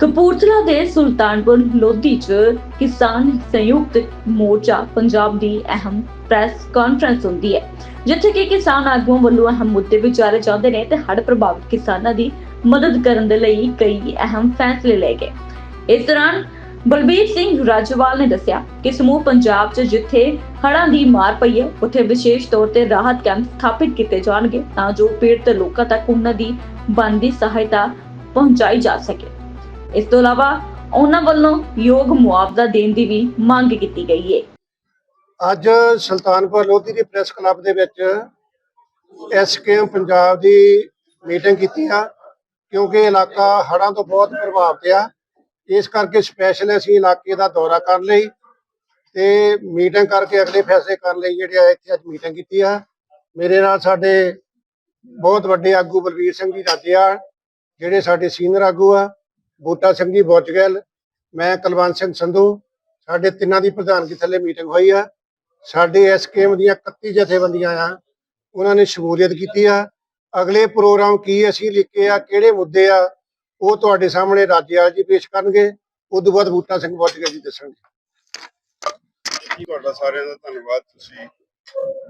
ਕਪੂਰਥਲਾ ਦੇ ਸੁਲਤਾਨਪੁਰ ਲੋਧੀ 'ਚ ਕਿਸਾਨ ਸੰਯੁਕਤ ਮੋਰਚਾ ਪੰਜਾਬ ਦੀ ਅਹਿਮ ਪ੍ਰੈਸ ਕਾਨਫਰੰਸ ਹੁੰਦੀ ਹੈ, ਜਿੱਥੇ ਕਿ ਕਿਸਾਨ ਆਗੂਆਂ ਵੱਲੋਂ ਅਹਿਮ ਮੁੱਦੇ ਵਿਚਾਰੇ ਜਾਂਦੇ ਨੇ ਤੇ ਹੜ੍ਹ ਪ੍ਰਭਾਵਿਤ ਕਿਸਾਨਾਂ ਦੀ ਮਦਦ ਕਰਨ ਦੇ ਲਈ ਕਈ ਅਹਿਮ ਫੈਸਲੇ ਲਏ ਗਏ। ਇਸ ਦੌਰਾਨ ਬਲਬੀਰ ਸਿੰਘ ਰਾਜਵਾਲ ਨੇ ਦੱਸਿਆ ਕਿ ਸਮੂਹ ਪੰਜਾਬ 'ਚ ਜਿੱਥੇ ਹੜ੍ਹਾਂ ਦੀ ਮਾਰ ਪਈ ਹੈ, ਉੱਥੇ ਵਿਸ਼ੇਸ਼ ਤੌਰ ਤੇ ਰਾਹਤ ਕੈਂਪ ਸਥਾਪਿਤ ਕੀਤੇ ਜਾਣਗੇ ਤਾਂ ਜੋ ਪੀੜਤ ਲੋਕਾਂ ਤੱਕ ਉਹਨਾਂ ਦੀ ਬਣਦੀ ਸਹਾਇਤਾ ਪਹੁੰਚਾਈ ਜਾ ਸਕੇ। ਇਸ ਤੋਂ ਇਲਾਵਾ ਉਹਨਾਂ ਵੱਲੋਂ ਯੋਗ ਮੁਆਵਜ਼ਾ ਦੇਣ ਦੀ ਵੀ ਮੰਗ ਕੀਤੀ ਗਈ ਹੈ ਅੱਜ ਸੁਲਤਾਨਪੁਰ ਲੋਧੀ ਦੀ ਪ੍ਰੈਸ ਕਲੱਬ ਦੇ ਵਿੱਚ ਐਸਕੇਐਮ ਪੰਜਾਬ ਦੀ ਮੀਟਿੰਗ ਕੀਤੀ ਆ, ਕਿਉਂਕਿ ਇਲਾਕਾ ਹੜ੍ਹਾਂ ਤੋਂ ਬਹੁਤ ਪ੍ਰਭਾਵਿਤ ਆ। ਇਸ ਕਰਕੇ ਸਪੈਸ਼ਲ ਅਸੀਂ ਇਲਾਕੇ ਦਾ ਦੌਰਾ ਕਰਨ ਲਈ ਤੇ ਮੀਟਿੰਗ ਕਰਕੇ ਅਗਲੇ ਫੈਸਲੇ ਕਰਨ ਲਈ ਜਿਹੜੇ ਆ ਇੱਥੇ ਅੱਜ ਮੀਟਿੰਗ ਕੀਤੀ ਆ। ਮੇਰੇ ਨਾਲ ਸਾਡੇ ਬਹੁਤ ਵੱਡੇ ਆਗੂ ਬਲਵੀਰ ਸਿੰਘ ਜੀ ਰਾਜਿਆ, ਜਿਹੜੇ ਸਾਡੇ ਸੀਨੀਅਰ ਆਗੂ ਆ। ਬੂਟਾ ਸਿੰਘ ਜੀ ਬੋਚਗਲ ਮੈਂ ਕੁਲਵੰਤ ਸਿੰਘ ਸੰਧੂ, ਸਾਡੇ ਤਿੰਨਾਂ ਦੀ ਪ੍ਰਧਾਨਗੀ ਥੱਲੇ ਮੀਟਿੰਗ ਹੋਈ ਆ। ਸਾਡੇ ਐਸਕੇਐਮ ਦੀਆਂ 31 ਜਥੇਬੰਦੀਆਂ ਆ। ਉਹਨਾਂ ਨੇ ਸ਼ਮੂਲੀਅਤ ਕੀਤੀ ਆ। ਅਗਲੇ ਪ੍ਰੋਗਰਾਮ ਕੀ ਅਸੀਂ ਲਿਖੇ ਆ, ਕਿਹੜੇ ਮੁੱਦੇ ਆ, ਉਹ ਤੁਹਾਡੇ ਸਾਹਮਣੇ ਰਾਜਿਆਲ ਜੀ ਪੇਸ਼ ਕਰਨਗੇ। ਉਸ ਤੋਂ ਬਾਅਦ ਬੂਟਾ ਸਿੰਘ ਬੋਚਗਲ ਜੀ ਦੱਸਣਗੇ। ਜੀ, ਤੁਹਾਡਾ ਸਾਰਿਆਂ ਦਾ ਧੰਨਵਾਦ। ਤੁਸੀਂ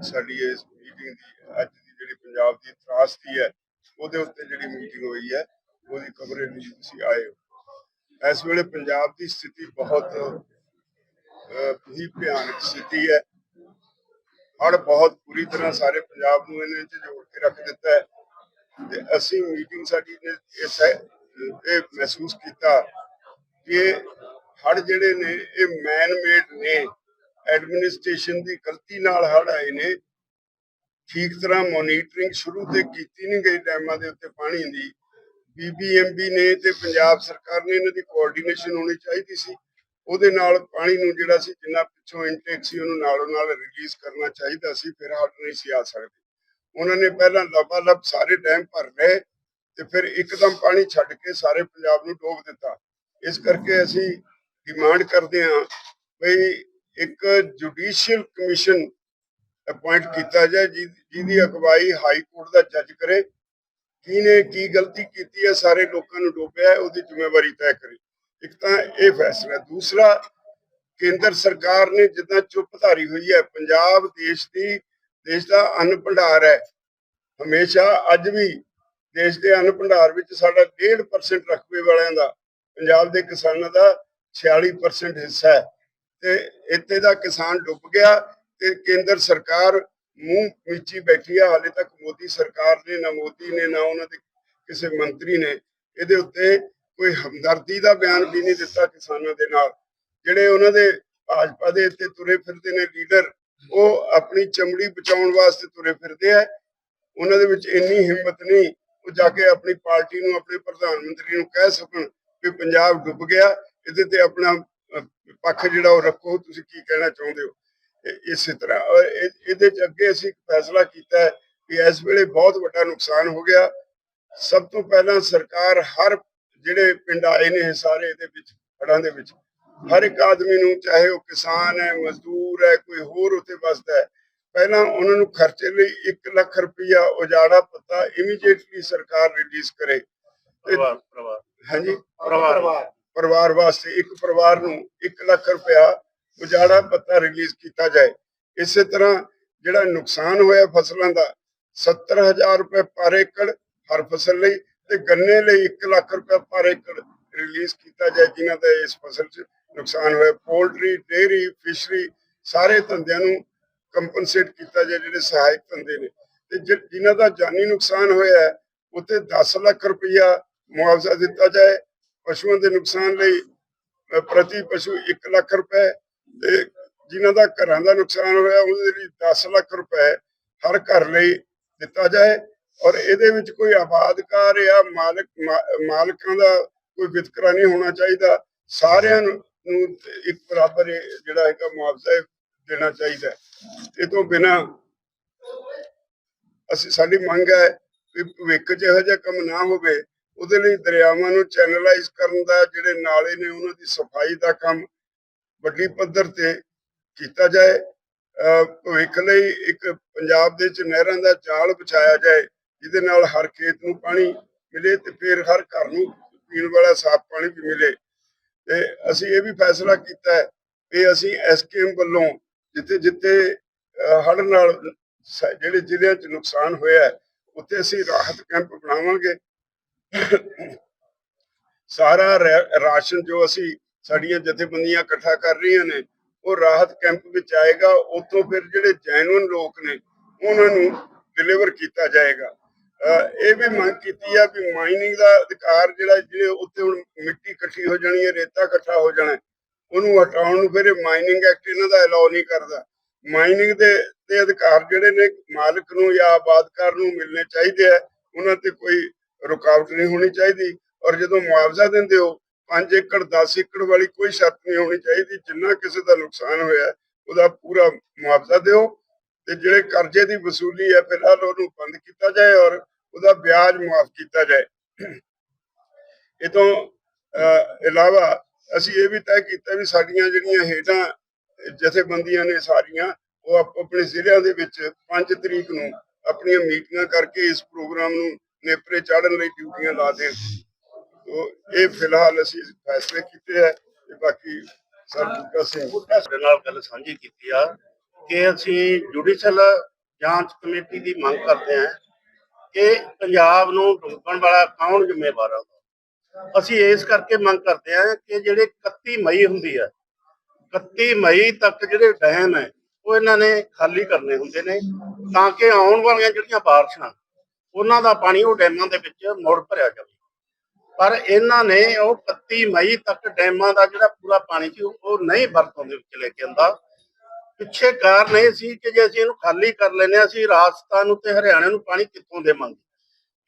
ਸਾਡੀ ਇਸ ਮੀਟਿੰਗ ਦੀ, ਅੱਜ ਦੀ ਜਿਹੜੀ ਪੰਜਾਬ ਦੀ ਤਰਾਸਦੀ ਹੈ, ਉਹਦੇ ਉੱਤੇ ਜਿਹੜੀ ਮੀਟਿੰਗ ਹੋਈ ਹੈ, ਉਹਦੀ ਕਵਰੇਜ ਲਈ ਤੁਸੀਂ ਆਏ। ਹੋ ਇਸ ਵੇਲੇ ਪੰਜਾਬ ਦੀ ਸਥਿਤੀ ਬਹੁਤ ਹੀ ਭਿਆਨਕ ਸਥਿਤੀ ਹੈ। ਹੜ ਬਹੁਤ ਬੁਰੀ ਤਰ੍ਹਾਂ ਸਾਰੇ ਪੰਜਾਬ ਨੂੰ ਇਹਨੇ ਚ ਜੋੜ ਕੇ ਰੱਖ ਦਿੱਤਾ ਹੈ। ਤੇ ਅਸੀਂ ਮੀਟਿੰਗ ਸਾਡੀ ਨੇ ਇਸ ਇਹ ਮਹਿਸੂਸ ਕੀਤਾ ਕਿ ਹੜ ਜਿਹੜੇ ਨੇ, ਇਹ ਮੈਨ ਮੇਡ ਨੇ। ਐਡਮਿਨਿਸਟ੍ਰੇਸ਼ਨ ਦੀ ਗਲਤੀ ਨਾਲ ਹੜ ਆਏ ਨੇ। ਠੀਕ ਤਰ੍ਹਾਂ ਮੋਨੀਟਰਿੰਗ ਸ਼ੁਰੂ ਤੇ ਕੀਤੀ ਨਹੀਂ ਗਈ ਡੈਮਾਂ ਦੇ ਉੱਤੇ ਪਾਣੀ ਦੀ। ਬੀਬੀਐਮਬੀ ਨੇ ਤੇ ਪੰਜਾਬ ਸਰਕਾਰ ਨੇ ਇਹਨਾਂ ਦੀ ਕੋਆਰਡੀਨੇਸ਼ਨ ਹੋਣੀ ਚਾਹੀਦੀ ਸੀ। ਉਹਦੇ ਨਾਲ ਪਾਣੀ ਨੂੰ ਜਿਹੜਾ ਸੀ, ਜਿੰਨਾ ਪਿੱਛੋਂ ਇਨਟੇਕ ਸੀ, ਉਹਨੂੰ ਨਾਲੋਂ ਨਾਲ ਰਿਲੀਜ਼ ਕਰਨਾ ਚਾਹੀਦਾ ਸੀ, ਫਿਰ ਹੜ ਨਹੀਂ ਸੀ ਆ ਸਕਦੀ। ਉਹਨਾਂ ਨੇ ਪਹਿਲਾਂ ਲਬਾਲਬ ਸਾਰੇ ਡੈਮ ਭਰ ਲਏ ਤੇ ਫਿਰ ਇੱਕਦਮ ਪਾਣੀ ਛੱਡ ਕੇ ਸਾਰੇ ਪੰਜਾਬ ਨੂੰ ਡੋਬ ਦਿੱਤਾ। ਇਸ ਕਰਕੇ ਅਸੀਂ ਡਿਮਾਂਡ ਕਰਦੇ ਹਾਂ ਵੀ ਇੱਕ ਜੁਡੀਸ਼ੀਅਲ ਕਮਿਸ਼ਨ ਅਪਾਇੰਟ ਕੀਤਾ ਜਾਏ, ਜਿਹਦੀ ਅਗਵਾਈ ਹਾਈ ਕੋਰਟ ਦਾ ਜੱਜ ਕਰੇ। ਕਿਹਨੇ ਕੀ ਗਲਤੀ ਕੀਤੀ ਹੈ, ਸਾਰੇ ਲੋਕਾਂ ਨੂੰ ਡੋਬਿਆ ਉਹਦੀ ਜ਼ਿੰਮੇਵਾਰੀ ਤੈਅ ਕਰੇ। ਇੱਕ ਤਾਂ ਇਹ ਫੈਸਲਾ ਦੂਸਰਾ, ਕੇਂਦਰ ਸਰਕਾਰ ਨੇ ਜਿੱਦਾਂ ਚੁੱਪ ਧਾਰੀ ਹੋਈ ਹੈ, ਪੰਜਾਬ ਦੇਸ਼ ਦੀ, ਦੇਸ਼ ਦਾ ਅੰਨ ਭੰਡਾਰ ਹੈ। ਹਮੇਸ਼ਾ ਅੱਜ ਵੀ ਦੇਸ਼ ਦੇ ਅੰਨ ਭੰਡਾਰ ਵਿੱਚ ਸਾਡਾ 1.5% ਰਕਬੇ ਵਾਲਿਆਂ ਦਾ, ਪੰਜਾਬ ਦੇ ਕਿਸਾਨਾਂ ਦਾ 46% ਹਿੱਸਾ ਹੈ। ਤੇ ਇੱਥੇ ਦਾ ਕਿਸਾਨ ਡੁੱਬ ਗਿਆ ਤੇ ਕੇਂਦਰ ਸਰਕਾਰ ਮੂੰਹ ਮੀਚੀ ਬੈਠੀ ਆ, ਹਾਲੇ ਤੱਕ ਮੋਦੀ ਸਰਕਾਰ ਨੇ, ਨਾ ਮੋਦੀ ਨੇ, ਨਾ ਉਹਨਾਂ ਦੇ ਕਿਸੇ ਮੰਤਰੀ ਨੇ, ਇਹਦੇ ਉੱਤੇ ਕੋਈ ਹਮਦਰਦੀ ਦਾ ਬਿਆਨ ਵੀ ਨਹੀਂ ਦਿੱਤਾ ਕਿਸਾਨਾਂ ਦੇ ਨਾਲ। ਜਿਹੜੇ ਉਹਨਾਂ ਦੇ ਭਾਜਪਾ ਦੇ ਇੱਥੇ ਤੁਰੇ ਫਿਰਦੇ ਨੇ ਲੀਡਰ, ਉਹ ਆਪਣੀ ਚਮੜੀ ਬਚਾਉਣ ਵਾਸਤੇ ਤੁਰੇ ਫਿਰਦੇ ਆ। ਉਹਨਾਂ ਦੇ ਵਿੱਚ ਇੰਨੀ ਹਿੰਮਤ ਨਹੀਂ, ਉਹ ਜਾ ਕੇ ਆਪਣੀ ਪਾਰਟੀ ਨੂੰ, ਆਪਣੇ ਪ੍ਰਧਾਨ ਮੰਤਰੀ ਨੂੰ ਕਹਿ ਸਕਣ ਕਿ ਪੰਜਾਬ ਡੁੱਬ ਗਿਆ, ਇਹਦੇ ਤੇ ਆਪਣਾ ਪੱਖ ਜਿਹੜਾ ਉਹ ਰੱਖੋ, ਤੁਸੀਂ ਕੀ ਕਹਿਣਾ ਚਾਹੁੰਦੇ ਹੋ? ਇਸੇ ਤਰ੍ਹਾਂ। ਇਹਦੇ ਚ ਅੱਗੇ ਅਸੀਂ ਫੈਸਲਾ ਕੀਤਾ ਕਿ ਇਸ ਵੇਲੇ ਬਹੁਤ ਵੱਡਾ ਨੁਕਸਾਨ ਹੋ ਗਿਆ। ਸਭ ਤੋਂ ਪਹਿਲਾਂ ਸਰਕਾਰ ਹਰ ਜਿਹੜੇ ਪਿੰਡ ਆਏ ਨੇ ਇਹ ਸਾਰੇ ਇਹਦੇ ਵਿੱਚ ਹੜ੍ਹਾਂ ਦੇ ਵਿੱਚ ਹਰ ਇੱਕ ਆਦਮੀ ਨੂੰ ਚਾਹੇ ਉਹ ਕਿਸਾਨ ਹੈ ਮਜ਼ਦੂਰ ਹੈ ਕੋਈ ਹੋਰ ਉੱਥੇ ਵਸਦਾ ਹੈ ਪਹਿਲਾਂ ਉਹਨਾਂ ਨੂੰ ਖਰਚੇ ਲਈ 1 ਲੱਖ ਰੁਪਇਆ ਉਜਾੜਾ ਪੱਤਾ ਇਮੀਡੀਏਟਲੀ ਸਰਕਾਰ ਰਿਲੀਜ਼ ਕਰੇ। ਪਰਿਵਾਰ ਪਰਿਵਾਰ। ਹਾਂਜੀ? ਪਰਿਵਾਰ। ਪਰਿਵਾਰ ਵਾਸਤੇ ਇੱਕ ਪਰਿਵਾਰ ਨੂੰ 1 ਲੱਖ ਰੁਪਇਆ ਉਜਾੜਾ ਪੱਤਾ ਰਿਲੀਜ਼ ਕੀਤਾ ਜਾਏ। ਇਸੇ ਤਰ੍ਹਾਂ ਜਿਹੜਾ ਨੁਕਸਾਨ ਹੋਇਆ ਫਸਲਾਂ ਦਾ 70000 ਰੁਪਏ ਪਰ ਏਕੜ ਹਰ ਫਸਲ ਲਈ ਤੇ ਗੰਨੇ ਲਈ 1 ਲੱਖ ਰੁਪਏ ਪਰ ਏਕੜ ਰਿਲੀਜ਼ ਕੀਤਾ ਜਾਏ, ਜਿਨ੍ਹਾਂ ਦਾ ਇਸ ਫਸਲ 'ਚ ਨੁਕਸਾਨ ਹੋਇਆ। ਪੋਲਟਰੀ, ਡੇਅਰੀ ਫਿਸ਼ਰੀ ਸਾਰੇ ਧੰਦਿਆਂ ਨੂੰ ਕੰਪਨਸੇਟ ਕੀਤਾ ਜਾਏ, ਜਿਹੜੇ ਸਹਾਇਕ ਧੰਦੇ ਨੇ। ਤੇ ਜਿ- ਜਿਨ੍ਹਾਂ ਦਾ ਜਾਨੀ ਨੁਕਸਾਨ ਹੋਇਆ ਹੈ ਉੱਤੇ 10 ਲੱਖ ਰੁਪਇਆ ਮੁਆਵਜ਼ਾ ਦਿੱਤਾ ਜਾਏ। ਪਸ਼ੂਆਂ ਦੇ ਨੁਕਸਾਨ ਲਈ ਪ੍ਰਤੀ ਪਸ਼ੂ 1 ਲੱਖ ਰੁਪਏ ਤੇ ਜਿਨ੍ਹਾਂ ਦਾ ਘਰਾਂ ਦਾ ਨੁਕਸਾਨ ਹੋਇਆ, ਉਹਦੇ ਲਈ 10 ਲੱਖ ਰੁਪਏ ਹਰ ਘਰ ਲਈ ਦਿੱਤਾ ਜਾਏ ਔਰ ਇਹਦੇ ਵਿੱਚ ਕੋਈ ਆਬਾਦਕਾਰ ਜਾਂ ਮਾਲਕ ਮਾਲਕਾਂ ਦਾ ਕੋਈ ਵਿਤਕਰਾ ਨਹੀਂ ਹੋਣਾ ਚਾਹੀਦਾ। ਸਾਰਿਆਂ ਨੂੰ ਇੱਕ ਬਰਾਬਰ ਜਿਹੜਾ ਹੈਗਾ ਮੁਆਵਜ਼ਾ ਦੇਣਾ ਚਾਹੀਦਾ ਇਹ ਤੋਂ ਬਿਨਾ ਅਸੀਂ, ਸਾਡੀ ਮੰਗ ਹੈ ਕਿ ਭਵਿੱਖ 'ਚ ਇਹੋ ਜਿਹਾ ਕੰਮ ਨਾ ਹੋਵੇ। ਉਹਦੇ ਲਈ ਦਰਿਆਵਾਂ ਨੂੰ ਚੈਨਲਾਈਜ਼ ਕਰਨ ਦਾ, ਜਿਹੜੇ ਨਾਲੇ ਨੇ ਉਹਨਾਂ ਦੀ ਸਫ਼ਾਈ ਦਾ ਕੰਮ ਵੱਡੀ ਪੱਧਰ ਤੇ ਕੀਤਾ ਜਾਏ ਭਵਿੱਖ ਲਈ ਇੱਕ ਪੰਜਾਬ ਦੇ ਚ ਨਹਿਰਾਂ ਦਾ ਜਾਲ ਵਿਛਾਇਆ ਜਾਏ, ਜਿਹਦੇ ਨਾਲ ਹਰ ਖੇਤ ਨੂੰ ਪਾਣੀ ਮਿਲੇ ਤੇ ਫਿਰ ਹਰ ਘਰ ਨੂੰ ਪੀਣ ਵਾਲਾ ਸਾਫ਼ ਪਾਣੀ ਵੀ ਮਿਲੇ। ਤੇ ਅਸੀਂ ਇਹ ਵੀ ਫੈਸਲਾ ਕੀਤਾ ਹੈ ਕਿ ਅਸੀਂ ਐਸਕੇਐਮ ਵੱਲੋਂ ਜਿੱਥੇ ਜਿੱਥੇ ਹੜ੍ਹ ਨਾਲ ਜਿਹੜੇ ਜ਼ਿਲ੍ਹਿਆਂ 'ਚ ਨੁਕਸਾਨ ਹੋਇਆ ਉੱਥੇ ਅਸੀਂ ਰਾਹਤ ਕੈਂਪ ਬਣਾਵਾਂਗੇ। ਸਾਰਾ ਰਾਸ਼ਨ ਜੋ ਅਸੀਂ ਸਾਡੀਆਂ ਜਥੇਬੰਦੀਆਂ ਇਕੱਠਾ ਕਰ ਰਹੀਆਂ ਨੇ ਉਹ ਰਾਹਤ ਕੈਂਪ ਵਿੱਚ ਆਏਗਾ ਉੱਥੋਂ ਫਿਰ ਜਿਹੜੇ ਜੈਨੂਨ ਲੋਕ ਨੇ ਉਹਨਾਂ ਨੂੰ ਡਿਲੀਵਰ ਕੀਤਾ ਜਾਏਗਾ। ਇਹ ਵੀ ਮੰਗ ਕੀਤੀ ਆ ਵੀ ਮਾਈਨਿੰਗ ਦਾ ਅਧਿਕਾਰ ਜਿਹੜਾ ਜਿਹੜੇ ਉੱਥੇ ਹੁਣ ਮਿੱਟੀ ਇਕੱਠੀ ਹੋ ਜਾਣੀ ਹੈ ਰੇਤਾ ਇਕੱਠਾ ਹੋ ਜਾਣਾ ਹੈ, ਉਹਨੂੰ ਹਟਾਉਣ ਨੂੰ ਫਿਰ ਮਾਈਨਿੰਗ ਐਕਟ ਇਹਨਾਂ ਦਾ ਅਲਾਉ ਨਹੀਂ ਕਰਦਾ। ਮਾਈਨਿੰਗ ਦੇ ਦੇ ਅਧਿਕਾਰ ਜਿਹੜੇ ਨੇ ਮਾਲਕ ਨੂੰ ਜਾਂ ਆਬਾਦਕਾਰ ਨੂੰ ਮਿਲਣੇ ਚਾਹੀਦੇ ਆ ਉਹਨਾਂ ਤੇ ਕੋਈ ਰੁਕਾਵਟ ਨਹੀਂ ਹੋਣੀ ਚਾਹੀਦੀ। ਔਰ ਜਦੋਂ ਮੁਆਵਜ਼ਾ ਦਿੰਦੇ ਹੋ 5 ਏਕੜ 10 ਏਕੜ ਵਾਲੀ ਕੋਈ ਸ਼ਰਤ ਨਹੀਂ ਹੋਣੀ ਚਾਹੀਦੀ ਜਿੰਨਾ ਕਿਸੇ ਦਾ ਨੁਕਸਾਨ ਹੋਇਆ ਹੈ, ਉਹਦਾ ਪੂਰਾ ਮੁਆਵਜ਼ਾ ਦਿਓ ਤੇ ਜਿਹੜੇ ਕਰਜ਼ੇ ਦੀ ਵਸੂਲੀ ਹੈ ਫਿਲਹਾਲ ਉਹਨੂੰ ਬੰਦ ਕੀਤਾ ਜਾਏ ਔਰ ਉਹਦਾ ਵਿਆਜ ਮਾਫ ਕੀਤਾ ਜਾਏ। ਇਹ ਤੋਂ ਇਲਾਵਾ ਅਸੀਂ ਇਹ ਵੀ ਤੈਅ ਕੀਤਾ ਵੀ ਸਾਡੀਆਂ ਜਿਹੜੀਆਂ ਹੇਠਾਂ ਜਥੇਬੰਦੀਆਂ ਨੇ ਸਾਰੀਆਂ ਉਹ ਆਪਣੇ ਜ਼ਿਲ੍ਹਿਆਂ ਦੇ ਵਿੱਚ 5 ਤਰੀਕ ਨੂੰ ਆਪਣੀਆਂ ਮੀਟਿੰਗਾਂ ਕਰਕੇ ਇਸ ਪ੍ਰੋਗਰਾਮ ਨੂੰ ਨੇਪਰੇ ਚਾੜਨ ਲਈ ਡਿਊਟੀਆਂ ਲਾ ਦੇਣ। ਇਹ ਫਿਲਹਾਲ ਅਸੀਂ ਫੈਸਲੇ ਕੀਤੇ ਹੈ ਤੇ ਬਾਕੀ ਸਰ ਬੂਟਾ ਸਿੰਘ ਤੁਹਾਡੇ ਨਾਲ ਗੱਲ ਸਾਂਝੀ ਕੀਤੀ ਆ ਕਿ ਅਸੀਂ ਜੁਡੀਸ਼ੀਅਲ ਜਾਂਚ ਕਮੇਟੀ ਦੀ ਮੰਗ ਕਰਦੇ ਹਾਂ ਕਿ ਪੰਜਾਬ ਨੂੰ ਡੁੱਬਣ ਵਾਲਾ ਕੌਣ ਜ਼ਿੰਮੇਵਾਰ ਆ? ਅਸੀਂ ਇਸ ਕਰਕੇ ਮੰਗ ਕਰਦੇ ਹਾਂ ਕਿ ਜਿਹੜੇ 31 ਮਈ ਹੁੰਦੀ ਹੈ 31 ਮਈ ਤੱਕ ਜਿਹੜੇ ਡੈਮ ਹੈ, ਉਹ ਇਹਨਾਂ ਨੇ ਖਾਲੀ ਕਰਨੇ ਹੁੰਦੇ ਨੇ ਤਾਂ ਕਿ ਆਉਣ ਵਾਲੀਆਂ ਜਿਹੜੀਆਂ ਬਾਰਿਸ਼ਾਂ, ਉਹਨਾਂ ਦਾ ਪਾਣੀ ਉਹ ਡੈਮਾਂ ਦੇ ਵਿੱਚ ਮੁੜ ਭਰਿਆ ਜਾਵੇ। ਪਰ ਇਹਨਾਂ ਨੇ ਉਹ 31 ਮਈ ਤੱਕ ਡੈਮਾਂ ਦਾ ਜਿਹੜਾ ਪੂਰਾ ਪਾਣੀ ਸੀ ਉਹ ਨਹੀਂ ਵਰਤੋਂ ਦੇ ਵਿੱਚ ਲੈ ਕੇ ਆਂਦਾ ਪਿੱਛੇ ਕਾਰਨ ਇਹ ਸੀ ਕਿ ਜੇ ਅਸੀਂ ਇਹਨੂੰ ਖਾਲੀ ਕਰ ਲੈਨੇ ਹਾਂ, ਅਸੀਂ ਰਾਜਸਥਾਨ ਨੂੰ ਤੇ ਹਰਿਆਣਾ ਨੂੰ ਪਾਣੀ ਕਿੱਥੋਂ ਦੇਵਾਂਗੇ?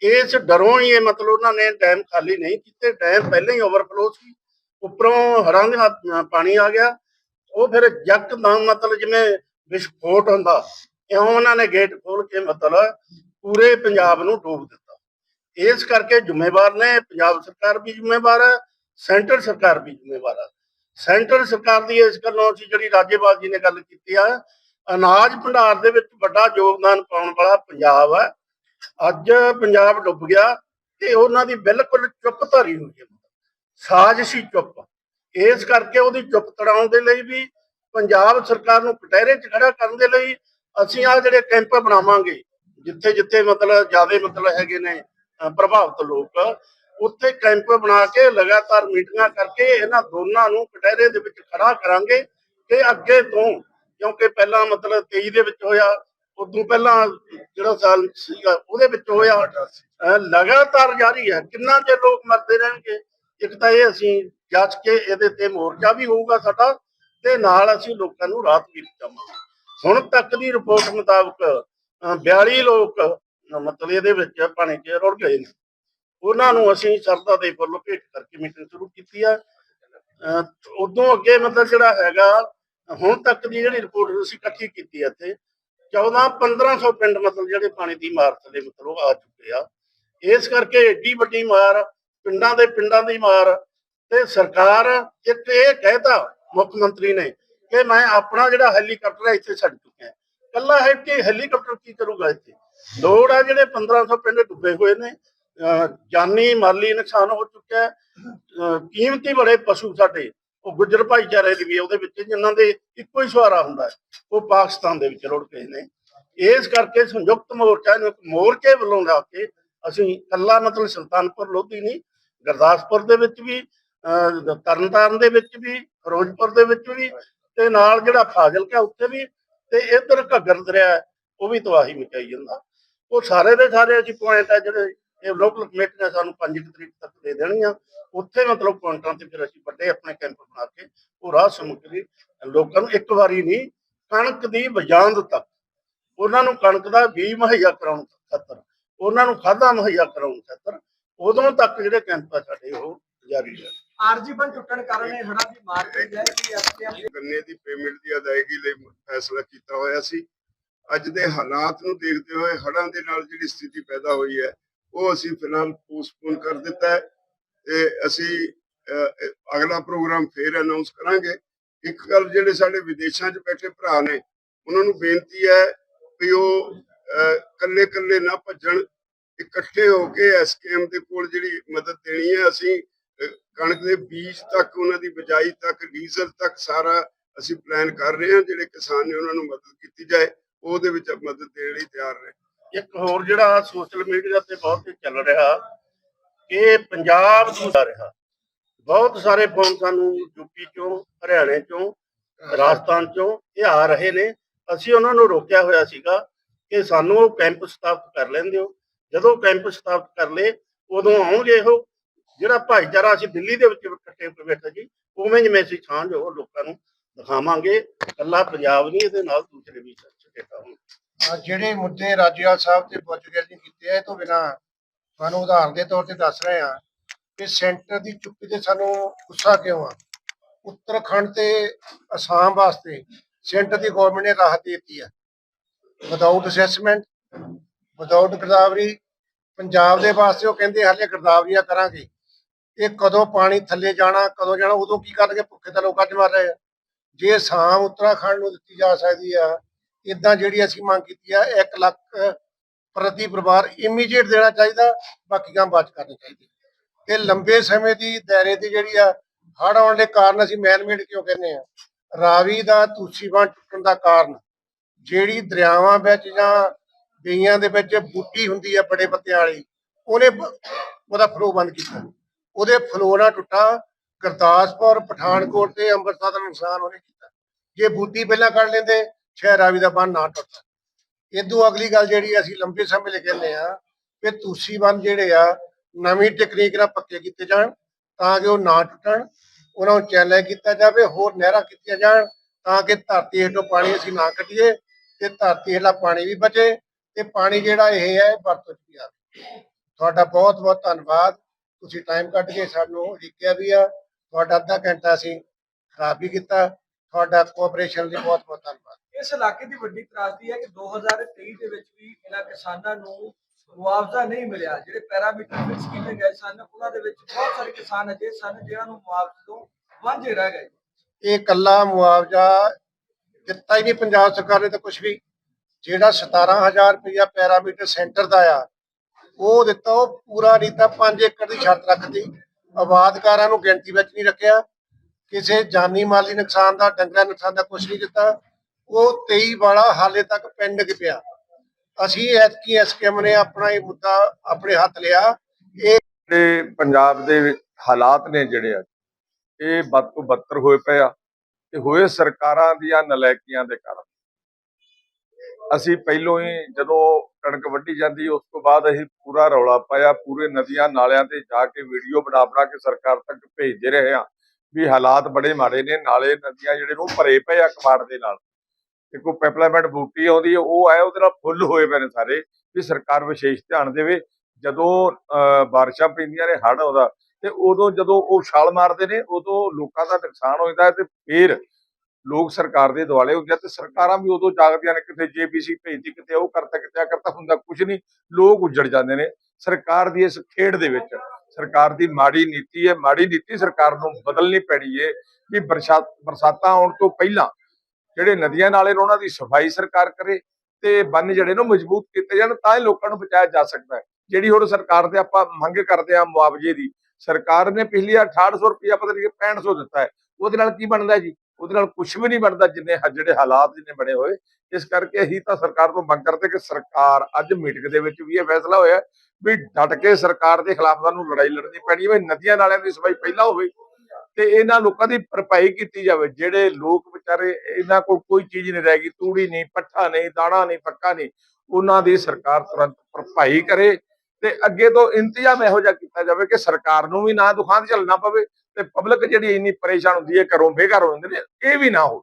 ਇਸ ਡਰੋਂ ਹੀ ਇਹ ਮਤਲਬ ਉਹਨਾਂ ਨੇ ਡੈਮ ਖਾਲੀ ਨਹੀਂ ਕੀਤੇ। ਡੈਮ ਪਹਿਲਾਂ ਹੀ ਓਵਰਫਲੋ ਸੀ ਉੱਪਰੋਂ ਹਰਾਂ ਦੇ ਨਾਲ ਪਾਣੀ ਆ ਗਿਆ। ਉਹ ਫਿਰ ਯਕਦਮ ਮਤਲਬ ਜਿਵੇਂ ਵਿਸਫੋਟ ਹੁੰਦਾ ਇਉਂ ਉਹਨਾਂ ਨੇ ਗੇਟ ਖੋਲ ਕੇ ਮਤਲਬ ਪੂਰੇ ਪੰਜਾਬ ਨੂੰ ਡੂਬ ਦਿੱਤਾ। ਇਸ ਕਰਕੇ ਜ਼ਿੰਮੇਵਾਰ ਨੇ, ਪੰਜਾਬ ਸਰਕਾਰ ਵੀ ਜ਼ਿੰਮੇਵਾਰ ਹੈ ਸੈਂਟਰ ਸਰਕਾਰ ਵੀ ਜ਼ਿੰਮੇਵਾਰ ਹੈ ਸੈਂਟਰ ਸਰਕਾਰ ਦੀ ਇਸ ਗੱਲੋਂ ਅਸੀਂ ਜਿਹੜੀ ਰਾਜੇਵਾਲ ਜੀ ਨੇ ਗੱਲ ਕੀਤੀ ਆ, ਅਨਾਜ ਭੰਡਾਰ ਦੇ ਵਿੱਚ ਵੱਡਾ ਯੋਗਦਾਨ ਪਾਉਣ ਵਾਲਾ ਪੰਜਾਬ ਹੈ ਅੱਜ ਪੰਜਾਬ ਡੁੱਬ ਗਿਆ ਤੇ ਉਹਨਾਂ ਦੀ ਬਿਲਕੁਲ ਚੁੱਪ ਧਾਰੀ ਹੋਈ ਹੈ ਸਾਜ਼ਿਸ਼ੀ ਚੁੱਪ ਇਸ ਕਰਕੇ ਉਹਦੀ ਚੁੱਪ ਤੜਾਉਣ ਦੇ ਲਈ ਵੀ ਪੰਜਾਬ ਸਰਕਾਰ ਨੂੰ ਕਟਹਿਰੇ 'ਚ ਖੜਾ ਕਰਨ ਦੇ ਲਈ ਅਸੀਂ ਆ ਜਿਹੜੇ ਕੈਂਪ ਬਣਾਵਾਂਗੇ ਜਿੱਥੇ ਜਿੱਥੇ ਮਤਲਬ ਜ਼ਿਆਦਾ ਮਤਲਬ ਹੈਗੇ ਨੇ ਪ੍ਰਭਾਵਿਤ ਲੋਕ ਉੱਥੇ ਕੈਂਪ ਬਣਾ ਕੇ ਲਗਾਤਾਰ ਮੀਟਿੰਗਾਂ ਕਰਕੇ ਇਹਨਾਂ ਦੋਨਾਂ ਨੂੰ ਕਟਹਿਰੇ ਦੇ ਵਿੱਚ ਖੜਾ ਕਰਾਂਗੇ ਕਿ ਅੱਗੇ ਤੋਂ, ਕਿਉਂਕਿ ਪਹਿਲਾਂ ਮਤਲਬ 23 ਦੇ ਵਿੱਚ ਹੋਇਆ, ਉਦੋਂ ਪਹਿਲਾਂ ਜਿਹੜਾ ਸਾਲ ਸੀਗਾ, ਉਹਦੇ ਵਿੱਚ ਹੋਇਆ। ਲਗਾਤਾਰ ਜਾਰੀ ਹੈ। ਕਿੰਨਾ ਚਿਰ ਲੋਕ ਮਰਦੇ ਰਹਿਣਗੇ? ਇੱਕ ਤਾਂ ਇਹ ਅਸੀਂ ਜਾਂਚ ਕੇ ਇਹਦੇ ਤੇ ਮੋਰਚਾ ਵੀ ਹੋਊਗਾ ਸਾਡਾ, ਤੇ ਨਾਲ ਅਸੀਂ ਲੋਕਾਂ ਨੂੰ ਰਾਹਤ ਵੀ ਦੇਵਾਂਗੇ ਹੁਣ ਤੱਕ ਦੀ ਰਿਪੋਰਟ ਮੁਤਾਬਕ, ਅਹ 42 ਲੋਕ ਮਤਲਬ ਇਹਦੇ ਵਿੱਚ ਪਾਣੀ 'ਚ ਰੁੜ ਗਏ ਨੇ। ਉਹਨਾਂ ਨੂੰ ਅਸੀਂ ਸਰਦਾ ਦੇ ਫੁੱਲ ਭੇਟ ਕਰਕੇ ਮੀਟਿੰਗ ਸ਼ੁਰੂ ਕੀਤੀ ਆ। ਉਦੋਂ ਅੱਗੇ ਮਤਲਬ ਜਿਹੜਾ ਹੈਗਾ, ਹੁਣ ਤੱਕ ਦੀ ਜਿਹੜੀ ਰਿਪੋਰਟ ਅਸੀਂ ਇਕੱਠੀ ਕੀਤੀ ਆ ਇੱਥੇ 14 1500 ਪਿੰਡ ਮਤਲਬ ਜਿਹੜੇ ਪਾਣੀ ਦੀ ਮਾਰ ਥੱਲੇ ਮਤਲਬ ਆ ਚੁੱਕੇ ਆ। ਇਸ ਕਰਕੇ ਏਡੀ ਵੱਡੀ ਮਾਰ, ਪਿੰਡਾਂ ਦੇ ਪਿੰਡਾਂ ਦੀ ਮਾਰ, ਤੇ ਸਰਕਾਰ ਇੱਕ ਇਹ ਕਹਿਤਾ ਮੁੱਖ ਮੰਤਰੀ ਨੇ ਕਿ ਮੈਂ ਆਪਣਾ ਜਿਹੜਾ ਹੈਲੀਕਾਪਟਰ ਹੈ ਇੱਥੇ ਛੱਡ ਚੁੱਕਿਆ। ਕੱਲਾ ਹੈ ਕਿ ਹੈਲੀਕਾਪਟਰ ਕੀ ਕਰੂਗਾ ਇੱਥੇ? ਲੋੜ ਹੈ ਜਿਹੜੇ 1500 ਪਿੰਡ ਡੁੱਬੇ ਹੋਏ ਨੇ ਅਹ ਜਾਨੀ ਮਾਲੀ ਨੁਕਸਾਨ ਹੋ ਚੁੱਕਿਆ ਕੀਮਤੀ ਬੜੇ ਪਸ਼ੂ ਸਾਡੇ ਉਹ ਗੁੱਜਰ ਭਾਈਚਾਰੇ ਦੇ ਵੀ ਉਹਦੇ ਵਿੱਚ ਜਿਨ੍ਹਾਂ ਦੇ ਇੱਕੋ ਹੀ ਸਹਾਰਾ ਹੁੰਦਾ ਉਹ ਪਾਕਿਸਤਾਨ ਦੇ ਵਿੱਚ ਰੁੜ ਗਏ ਨੇ। ਇਸ ਕਰਕੇ ਸੰਯੁਕਤ ਮੋਰਚਾ ਨੂੰ ਮੋਰਚੇ ਵੱਲੋਂ ਲਾ ਕੇ ਅਸੀਂ ਕੱਲਾ ਮਤਲਬ ਸੁਲਤਾਨਪੁਰ ਲੋਧੀ ਨਹੀਂ ਗੁਰਦਾਸਪੁਰ ਦੇ ਵਿੱਚ ਵੀ ਅਹ ਤਰਨਤਾਰਨ ਦੇ ਵਿੱਚ ਵੀ ਫਿਰੋਜ਼ਪੁਰ ਦੇ ਵਿੱਚ ਵੀ ਤੇ ਨਾਲ ਜਿਹੜਾ ਫਾਜ਼ਿਲਕਾ ਉੱਥੇ ਵੀ ਤੇ ਇੱਧਰ ਘੱਗਰ ਦਰਿਆ ਹੈ, ਉਹ ਵੀ ਤਬਾਹੀ ਮਚਾਈ ਜਾਂਦਾ। ਉਹ ਸਾਰੇ ਦੇ ਸਾਰੇ ਅਸੀਂ ਪੁਆਇੰਟ ਆ ਜਿਹੜੇ ਇਹ ਲੋਕਲ ਕਮੇਟੀ ਨੇ ਸਾਨੂੰ 5 ਤਰੀਕ ਤੱਕ ਦੇ ਦੇਣੀਆਂ ਉੱਥੇ ਮਤਲਬ ਪੁਆਇੰਟਾਂ ਤੇ ਫਿਰ ਅਸੀਂ ਵੱਡੇ ਆਪਣੇ ਕੈਂਪ ਬਣਾ ਕੇ ਉਹ ਰਾਹ ਸਮੱਗਰੀ ਲੋਕਾਂ ਨੂੰ ਇੱਕ ਵਾਰੀ ਨਹੀਂ ਕਣਕ ਦੀ ਬਜਾਂਦ ਤੱਕ। ਉਹਨਾਂ ਨੂੰ ਕਣਕ ਦਾ ਬੀਜ ਮੁਹੱਈਆ ਕਰਾਉਣ ਖਾਤਰ ਉਹਨਾਂ ਨੂੰ ਖਾਦਾਂ ਮੁਹੱਈਆ ਕਰਾਉਣ ਖਾਤਰ ਉਦੋਂ ਤੱਕ ਜਿਹੜੇ ਕੈਂਪ ਆ ਸਾਡੇ ਉਹ ਜਾਰੀ ਹੈ ਆਰਜੀ ਬਣ ਟੁੱਟਣ ਕਾਰਨ ਇਹ ਹੜ੍ਹਾਂ ਦੀ ਮਾਰ ਪਈ ਹੈ ਕਿ ਗੰਨੇ ਦੀ ਪੇਮੈਂਟ ਦੀ ਅਦਾਇਗੀ ਲਈ ਫੈਸਲਾ ਕੀਤਾ ਹੋਇਆ ਸੀ। ਅੱਜ ਦੇ ਹਾਲਾਤ ਨੂੰ ਦੇਖਦੇ ਹੋਏ ਹੜਾਂ ਦੇ ਨਾਲ ਜਿਹੜੀ ਸਥਿਤੀ ਪੈਦਾ ਹੋਈ ਹੈ, ਉਹ ਅਸੀਂ ਫਿਲਹਾਲ ਪੋਸਟਪੋਨ ਕਰ ਦਿੱਤਾ ਹੈ ਤੇ ਅਸੀਂ ਅਗਲਾ ਪ੍ਰੋਗਰਾਮ ਫੇਰ ਅਨਾਉਂਸ ਕਰਾਂਗੇ। ਇੱਕ ਗੱਲ ਜਿਹੜੇ ਸਾਡੇ ਵਿਦੇਸ਼ਾਂ 'ਚ ਬੈਠੇ ਭਰਾ ਨੇ, ਉਹਨਾਂ ਨੂੰ ਬੇਨਤੀ ਹੈ ਵੀ ਉਹ ਕੱਲੇ ਕੱਲੇ ਨਾ ਭੱਜਣ, ਇਕੱਠੇ ਹੋ ਕੇ ਐਸਕੇਐਮ ਦੇ ਕੋਲ ਜਿਹੜੀ ਮਦਦ ਦੇਣੀ ਹੈ, ਅਸੀਂ ਕਣਕ ਦੇ ਬੀਜ ਤੱਕ, ਉਹਨਾਂ ਦੀ ਬਜਾਈ ਤੱਕ, ਡੀਜ਼ਲ ਤੱਕ ਸਾਰਾ ਅਸੀਂ ਪਲਾਨ ਕਰ ਰਹੇ ਹਾਂ, ਜਿਹੜੇ ਕਿਸਾਨ ਨੇ ਉਹਨਾਂ ਨੂੰ ਮਦਦ ਕੀਤੀ ਜਾਏ। ਉਹਦੇ ਵਿੱਚ ਮਦਦ ਦੇਣ ਲਈ ਤਿਆਰ ਨੇ। ਇੱਕ ਹੋਰ ਜਿਹੜਾ ਸੋਸ਼ਲ ਮੀਡੀਆ ਤੇ ਬਹੁਤ ਚੱਲ ਰਿਹਾ ਕਿ ਪੰਜਾਬ ਨੂੰ ਆ ਰਿਹਾ। ਬਹੁਤ ਸਾਰੇ ਫੋਨ ਸਾਨੂੰ ਯੂਪੀ ਚੋਂ, ਹਰਿਆਣੇ ਚੋਂ, ਰਾਜਸਥਾਨ ਚੋਂ ਇਹ ਆ ਰਹੇ ਨੇ। ਅਸੀਂ ਉਹਨਾਂ ਨੂੰ ਰੋਕਿਆ ਹੋਇਆ ਸੀਗਾ ਕਿ ਸਾਨੂੰ ਉਹ ਕੈਂਪ ਸਥਾਪਿਤ ਕਰ ਲੈਂਦੇ ਹੋ। ਜਦੋਂ ਕੈਂਪ ਸਥਾਪਿਤ ਕਰ ਲਏ, ਉਦੋਂ ਆਉਣਗੇ ਉਹ। ਜਿਹੜਾ ਭਾਈਚਾਰਾ ਅਸੀਂ ਦਿੱਲੀ ਦੇ ਵਿੱਚ ਇਕੱਠੇ ਹੋ ਕੇ ਜੀ ਉਵੇਂ ਜਿਵੇਂ ਅਸੀਂ ਸਾਂਝ ਹੋਰ ਲੋਕਾਂ ਨੂੰ ਦਿਖਾਵਾਂਗੇ, ਇਕੱਲਾ ਪੰਜਾਬ ਨਹੀਂ, ਇਹਦੇ ਨਾਲ ਦੂਸਰੇ ਵੀ ਸਟੇਟਾਂ ਜਿਹੜੇ ਮੁੱਦੇ ਰਾਜੇਵਾਲ ਸਾਹਿਬ ਤੇ ਪੁੱਛਗਿੱਛ ਨਹੀਂ ਕੀਤੇ ਆ, ਇਹ ਤੋਂ ਬਿਨਾ ਤੁਹਾਨੂੰ ਉਦਾਹਰਨ ਦੇ ਤੌਰ ਤੇ ਦੱਸ ਰਹੇ ਹਾਂ ਕਿ ਸੈਂਟਰ ਦੀ ਚੁੱਪੀ ਤੇ ਸਾਨੂੰ ਗੁੱਸਾ ਕਿਉਂ ਆ? ਉੱਤਰਾਖੰਡ ਤੇ ਅਸਾਮ ਵਾਸਤੇ ਸੈਂਟਰ ਦੀ ਗਵਰਨਮੈਂਟ ਨੇ ਰਾਹਤ ਦਿੱਤੀ ਆ। ਵਿਦਆਊਟ ਅਸੈਸਮੈਂਟ ਵਿਦਆਊਟ ਗਰਦਾਵਰੀ ਪੰਜਾਬ ਦੇ ਵਾਸਤੇ ਉਹ ਕਹਿੰਦੇ ਹਾਲੇ ਗਰਦਾਵਰੀਆਂ ਕਰਾਂਗੇ। ਇਹ ਕਦੋਂ ਪਾਣੀ ਥੱਲੇ ਜਾਣਾ ਕਦੋਂ ਜਾਣਾ ਉਦੋਂ ਕੀ ਕਰਨਗੇ? ਭੁੱਖੇ ਤਾਂ ਲੋਕਾਂ 'ਚ ਮਰ ਰਹੇ ਆ। ਜੇ ਅਸਾਮ ਉੱਤਰਾਖੰਡ ਨੂੰ ਦਿੱਤੀ ਜਾ ਸਕਦੀ ਆ ਇਦਾਂ ਜਿਹੜੀ ਅਸੀਂ ਮੰਗ ਕੀਤੀ ਆ 1 ਲੱਖ ਪ੍ਰਤੀ ਪਰਿਵਾਰ ਇਮੀਡੀਏਟ ਦੇਣਾ ਚਾਹੀਦਾ ਬਾਕੀ ਕੰਮ ਬਾਅਦ 'ਚ ਕਰਨੇ ਇਹ ਲੰਬੇ ਸਮੇਂ ਦੀ ਦਾਇਰੇ ਦੀ ਜਿਹੜੀ ਆ, ਹੜ੍ਹ ਆਉਣ ਦੇ ਕਾਰਨ ਅਸੀਂ ਮੈਨਮੇਡ ਕਿਉਂ ਕਹਿੰਦੇ ਆ? ਰਾਵੀ ਦਾ ਤੁਸੀਂ ਬੰਨ ਟੁੱਟਣ ਦਾ ਕਾਰਨ, ਜਿਹੜੀ ਦਰਿਆਵਾਂ ਵਿੱਚ ਜਾਂ ਬਈਆਂ ਦੇ ਵਿੱਚ ਬੂਟੀ ਹੁੰਦੀ ਆ ਬੜੇ ਪੱਤਿਆਂ ਵਾਲੀ, ਉਹਨੇ ਉਹਦਾ ਫਲੋ ਬੰਦ ਕੀਤਾ। ਉਹਦੇ ਫਲੋ ਨਾਲ ਟੁੱਟਾ, ਗੁਰਦਾਸਪੁਰ, ਪਠਾਨਕੋਟ ਤੇ ਅੰਮ੍ਰਿਤਸਰ ਦਾ ਨੁਕਸਾਨ ਉਹਨੇ ਕੀਤਾ। ਜੇ ਬੂਟੀ ਪਹਿਲਾਂ ਕੱਢ ਲੈਂਦੇ ਸ਼ਹਿਰ ਰਾਵੀ ਦਾ ਬੰਨ ਨਾ ਟੁੱਟਦਾ ਇਦੋਂ ਅਗਲੀ ਗੱਲ ਜਿਹੜੀ ਅਸੀਂ ਲੰਬੇ ਸਮੇਂ ਲਈ ਕਹਿੰਦੇ ਆ ਕਿ ਤੁਸੀਂ ਬੰਨ ਜਿਹੜੇ ਆ, ਨਵੀਂ ਟੈਕਨੀਕ ਨਾਲ ਪੱਕੇ ਕੀਤੇ ਜਾਣ ਤਾਂ ਕਿ ਉਹ ਨਾ ਟੁੱਟਣ, ਉਹਨਾਂ ਨੂੰ ਚੈਨਲ ਕੀਤਾ ਜਾਵੇ, ਹੋਰ ਨਹਿਰਾਂ ਕੀਤੀਆਂ ਜਾਣ ਤਾਂ ਕਿ ਧਰਤੀ ਹੇਠੋਂ ਪਾਣੀ ਅਸੀਂ ਨਾ ਕੱਢੀਏ ਤੇ ਧਰਤੀ ਹੇਠਲਾ ਪਾਣੀ ਵੀ ਬਚੇ ਤੇ ਪਾਣੀ ਜਿਹੜਾ ਇਹ ਹੈ ਵਰਤੋਂ ਚ ਵੀ ਆਵੇ। ਤੁਹਾਡਾ ਬਹੁਤ ਬਹੁਤ ਧੰਨਵਾਦ। ਤੁਸੀਂ ਟਾਈਮ ਕੱਢ ਕੇ ਸਾਨੂੰ ਉਡੀਕਿਆ ਵੀ ਆ। ਤੁਹਾਡਾ ਅੱਧਾ ਘੰਟਾ ਅਸੀਂ ਖਰਾਬ ਵੀ ਕੀਤਾ। ਤੁਹਾਡਾ ਕੋਆਪਰੇਸ਼ਨ ਲਈ ਬਹੁਤ ਬਹੁਤ ਧੰਨਵਾਦ। ਇਸ ਇਲਾਕੇ ਦੀ ਵੱਡੀ ਤਰਾਸਦੀ ਹੈ ਕਿ 2023 ਦੇ ਵਿੱਚ ਵੀ ਇਹਨਾਂ ਕਿਸਾਨਾਂ ਨੂੰ ਮੁਆਵਜ਼ਾ ਨਹੀਂ ਮਿਲਿਆ। ਜਿਹੜੇ ਪੈਰਾਮੀਟਰ ਫਿਕਸ ਕੀਤੇ ਗਏ ਸਨ, ਉਹਨਾਂ ਦੇ ਵਿੱਚ ਬਹੁਤ ਸਾਰੇ ਕਿਸਾਨ ਅਜੇ ਸਨ ਜਿਨ੍ਹਾਂ ਨੂੰ ਮੁਆਵਜ਼ੇ ਤੋਂ ਵਾਂਝੇ ਰਹਿ ਗਏ। ਇਹ ਕੱਲਾ ਮੁਆਵਜ਼ਾ ਦਿੱਤਾ ਹੀ ਨਹੀਂ, ਪੰਜਾਬ ਸਰਕਾਰ ਨੇ ਤਾਂ ਕੁਝ ਵੀ। ਜਿਹੜਾ 17000 ਰੁਪਇਆ ਪੈਰਾਮੀਟਰ ਸੈਂਟਰ ਦਾ ਆ, ਉਹ ਦਿੱਤਾ, ਉਹ ਪੂਰਾ ਨਹੀਂ ਤਾਂ 5 ਏਕੜ ਦੀ ਸ਼ਰਤ ਰੱਖਦੀ ਆਬਾਦਕਾਰਾਂ ਨੂੰ ਗਿਣਤੀ ਵਿੱਚ ਨਹੀਂ ਰੱਖਿਆ। ਕਿਸੇ ਜਾਨੀ ਮਾਲੀ ਨੁਕਸਾਨ ਦਾ, ਡੰਗਰਾਂ ਨੁਕਸਾਨ ਦਾ ਕੁਝ ਨਹੀਂ ਦਿੱਤਾ। ਉਹ 23 ਵਾਲਾ ਹਾਲੇ ਤੱਕ ਪੈਂਡਿੰਗ ਪਿਆ। ਅਸੀਂ ਐਤਕੀ ਐਸਕੇਐਮ ਨੇ ਆਪਣਾ ਇਹ ਮੁੱਦਾ ਆਪਣੇ ਹੱਥ ਲਿਆ। ਇਹ ਜਿਹੜੇ ਪੰਜਾਬ ਦੇ ਹਾਲਾਤ ਨੇ ਜਿਹੜੇ ਆ, ਇਹ ਬਦ ਤੋਂ ਬੱਤਰ ਹੋਏ ਪਏ ਆ ਤੇ ਹੋਏ ਸਰਕਾਰਾਂ ਦੀਆਂ ਨਲਾਇਕੀਆਂ ਦੇ ਕਾਰਨ। ਅਸੀਂ ਪਹਿਲੋਂ ਹੀ ਜਦੋਂ ਕਣਕ ਵੱਢੀ ਜਾਂਦੀ, ਉਸ ਤੋਂ ਬਾਅਦ ਅਸੀਂ ਪੂਰਾ ਰੌਲਾ ਪਾਇਆ, ਪੂਰੇ ਨਦੀਆਂ ਨਾਲਿਆਂ ਤੇ ਜਾ ਕੇ ਵੀਡੀਓ ਬਣਾ ਬਣਾ ਕੇ ਸਰਕਾਰ ਤੱਕ ਭੇਜਦੇ ਰਹੇ ਆ ਵੀ ਹਾਲਾਤ ਬੜੇ ਮਾੜੇ ਨੇ, ਨਾਲੇ ਨਦੀਆਂ ਜਿਹੜੇ ਨੂੰ ਭਰੇ ਪਏ ਆ ਕਮਾੜ ਦੇ ਨਾਲ। ਤੇ ਕੋਈ ਪੈਪਲਾਮੈਂਟ ਬੂਟੀ ਆਉਂਦੀ ਹੈ ਉਹ ਆਇਆ ਉਹਦੇ ਨਾਲ ਫੁੱਲ ਹੋਏ ਪਏ ਨੇ ਸਾਰੇ ਵੀ ਸਰਕਾਰ ਵਿਸ਼ੇਸ਼ ਧਿਆਨ ਦੇਵੇ। ਜਦੋਂ ਅਹ, ਬਾਰਿਸ਼ਾਂ ਪੈਂਦੀਆਂ ਨੇ ਹੜ੍ਹ ਆਉਂਦਾ ਤੇ ਉਦੋਂ ਜਦੋਂ ਉਹ ਛਾਲ ਮਾਰਦੇ ਨੇ ਉਦੋਂ ਲੋਕਾਂ ਦਾ ਨੁਕਸਾਨ ਹੋ ਜਾਂਦਾ ਹੈ ਤੇ ਫਿਰ ਲੋਕ ਸਰਕਾਰ ਦੇ ਦੁਆਲੇ ਹੁੰਦੇ ਆ ਤੇ ਸਰਕਾਰਾਂ ਵੀ ਉਦੋਂ ਜਾਗਦੀਆਂ ਨੇ ਕਿਤੇ ਜੇਬੀਸੀ ਭੇਜਦੀ ਕਿਤੇ ਉਹ ਕਰਤਾ ਕਿਤੇ ਆ ਕਰਤਾ ਹੁੰਦਾ ਕੁਝ ਨਹੀਂ ਲੋਕ ਉੱਜੜ ਜਾਂਦੇ ਨੇ। ਸਰਕਾਰ ਦੀ ਇਸ ਖੇਡ ਦੇ ਵਿੱਚ ਸਰਕਾਰ ਦੀ ਮਾੜੀ ਨੀਤੀ ਹੈ ਮਾੜੀ ਨੀਤੀ ਸਰਕਾਰ ਨੂੰ ਬਦਲਣੀ ਪੈਣੀ ਹੈ ਵੀ ਬਰਸਾਤ ਬਰਸਾਤਾਂ ਆਉਣ ਤੋਂ ਪਹਿਲਾਂ ਜਿਹੜੇ ਨਦੀਆਂ ਨਾਲੇ ਨੇ ਉਹਨਾਂ ਦੀ ਸਫ਼ਾਈ ਸਰਕਾਰ ਕਰੇ ਤੇ ਬੰਨ ਜਿਹੜੇ ਨੂੰ ਮਜ਼ਬੂਤ ਕੀਤੇ ਜਾਣ, ਤਾਂ ਹੀ ਲੋਕਾਂ ਨੂੰ ਬਚਾਇਆ ਜਾ ਸਕਦਾ ਹੈ। ਜਿਹੜੀ ਹੁਣ ਸਰਕਾਰ ਦੇ ਆਪਾਂ ਮੰਗ ਕਰਦੇ ਆ ਮੁਆਵਜ਼ੇ ਦੀ, ਸਰਕਾਰ ਨੇ ਪਿਛਲੀ ਵਾਰ 6800 ਰੁਪਇਆ ਪਤਾ ਨਹੀਂ 6500 ਦਿੱਤਾ ਹੈ, ਉਹਦੇ ਨਾਲ ਕੀ ਬਣਦਾ ਜੀ? ਉਹਦੇ ਨਾਲ ਕੁਝ ਵੀ ਨਹੀਂ ਬਣਦਾ ਜਿੰਨੇ ਜਿਹੜੇ ਹਾਲਾਤ ਜਿੰਨੇ ਬਣੇ ਹੋਏ। ਇਸ ਕਰਕੇ ਅਸੀਂ ਤਾਂ ਸਰਕਾਰ ਤੋਂ ਮੰਗ ਕਰਦੇ ਕਿ ਸਰਕਾਰ ਅੱਜ ਮੀਟਿੰਗ ਦੇ ਵਿੱਚ ਵੀ ਇਹ ਫੈਸਲਾ ਹੋਇਆ ਵੀ ਡਟ ਕੇ ਸਰਕਾਰ ਦੇ ਖਿਲਾਫ ਸਾਨੂੰ ਲੜਾਈ ਲੜਨੀ ਪੈਣੀ ਹੈ ਨਦੀਆਂ ਨਾਲਿਆਂ ਦੀ ਸਫ਼ਾਈ ਪਹਿਲਾਂ ਹੋਵੇ। ਤੇ ਇਹਨਾਂ ਲੋਕਾਂ ਦੀ ਭਰਪਾਈ ਕੀਤੀ ਜਾਵੇ, ਜਿਹੜੇ ਲੋਕ ਵਿਚਾਰੇ ਇਹਨਾਂ ਕੋਲ ਕੋਈ ਚੀਜ਼ ਨਹੀਂ ਰਹਿ ਗਈ, ਤੂੜੀ ਨਹੀਂ, ਪੱਠਾ ਨਹੀਂ, ਦਾਣਾ ਨਹੀਂ ਪੱਕਾ ਨਹੀਂ, ਉਹਨਾਂ ਦੀ ਸਰਕਾਰ ਤੁਰੰਤ ਭਰਪਾਈ ਕਰੇ ਤੇ ਅੱਗੇ ਤੋਂ ਇੰਤਜ਼ਾਮ ਇਹੋ ਜਿਹਾ ਕੀਤਾ ਜਾਵੇ ਕਿ ਸਰਕਾਰ ਨੂੰ ਵੀ ਨਾ ਦੁਖਾਂਤ ਝੱਲਣਾ ਪਵੇ ਤੇ ਪਬਲਿਕ ਜਿਹੜੀ ਇੰਨੀ ਪਰੇਸ਼ਾਨ ਹੁੰਦੀ ਹੈ, ਘਰੋਂ ਬੇਘਰ ਹੋ ਜਾਂਦੇ ਨੇ, ਇਹ ਵੀ ਨਾ ਹੋਵੇ।